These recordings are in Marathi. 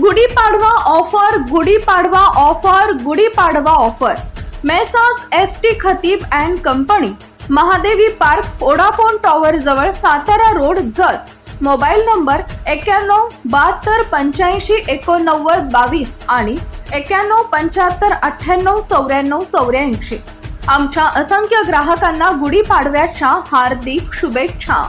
Gudi Padwa offer Gudi Padwa offer Gudi Padwa offer. Messrs S T Khatib and company. Mahadevi park Vodafone tower जवळ Satara road Jat. Mobile number एक्क्याण्णव बहात्तर पंच्याऐंशी एकोणनव्वद बावीस आणि एक्क्याण्णव पंच्याहत्तर अठ्ठ्याण्णव चौऱ्याण्णव चौऱ्याऐंशी. आमच्या असंख्य ग्राहकांना गुढीपाडव्याच्या हार्दिक शुभेच्छा.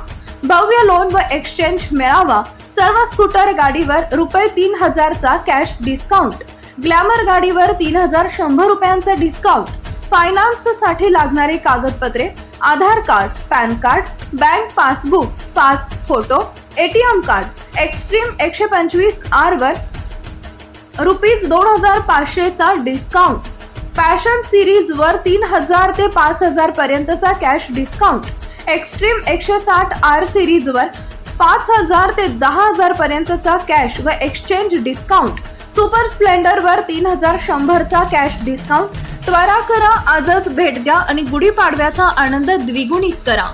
भव्य लोन व एक्सचेंज मिळावा. सर्व स्कूटर गाडीवर रुपये तीन हजारचा कॅश डिस्काउंट ग्लॅमर गाडीवर तीन हजार शंभर रुपयांचा डिस्काउंट फायनान्ससाठी लागणारी कागदपत्रे Aadhaar card PAN card bank passbook पाच फोटो एटीएम कार्ड एक्स्ट्रीम एकशे पंचवीस आर वर रुपीज दोन हजार पाचशेचा डिस्काउंट फॅशन सिरीज वर तीन हजार ते पाच हजार पर्यंतचा कॅश डिस्काउंट एक्स्ट्रीम एकशे साठ आर सिरीज वर पाच हजार ते दहा हजार पर्यंतचा कॅश व एक्सचेंज डिस्काउंट सुपर स्प्लेंडर वर तीन हजार शंभरचा कॅश डिस्काउंट त्वरा करा आजच भेट द्या आणि गुढीपाडव्याचा आनंद द्विगुणित करा.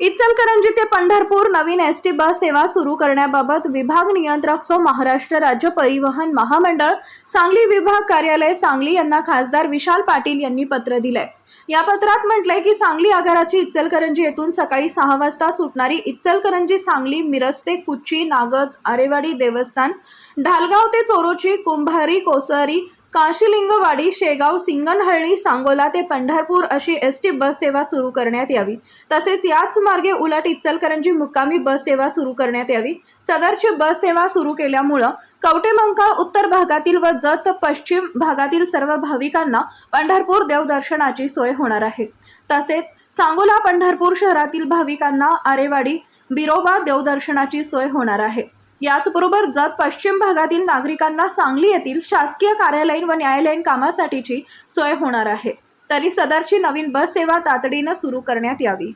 इचलकरंजी ते पंढरपूर नवीन एस टी बस सेवा सुरू करण्याबाबत विभाग नियंत्रक सो महाराष्ट्र राज्य परिवहन महामंडळ सांगली विभाग कार्यालय सांगली यांना खासदार विशाल पाटील यांनी पत्र दिलंय. या पत्रात म्हटलंय की सांगली आगाराची इचलकरंजी येथून सकाळी सहा वाजता सुटणारी इचलकरंजी सांगली मिरस्ते कुच्ची नागज आरेवाडी देवस्थान ढालगाव ते चोरोची कुंभारी कोसरी काशीलिंगवाडी शेगाव सिंगणहळ्ळी सांगोला ते पंढरपूर अशी एस टी बस सेवा सुरू करण्यात यावी. तसेच याच मार्गे उलट इचलकरंजी मुक्कामी बस सेवा सुरू करण्यात यावी. सदरची बस सेवा सुरू केल्यामुळं कवटेमंका उत्तर भागातील व जत पश्चिम भागातील सर्व भाविकांना पंढरपूर देवदर्शनाची सोय होणार आहे. तसेच सांगोला पंढरपूर शहरातील भाविकांना आरेवाडी बिरोबा देवदर्शनाची सोय होणार आहे. याचबरोबर जत पश्चिम भागातील नागरिकांना सांगली येथील शासकीय कार्यालयीन व न्यायालयीन कामासाठीची सोय होणार आहे तरी सदरची नवीन बस सेवा तातडीनं सुरू करण्यात यावी.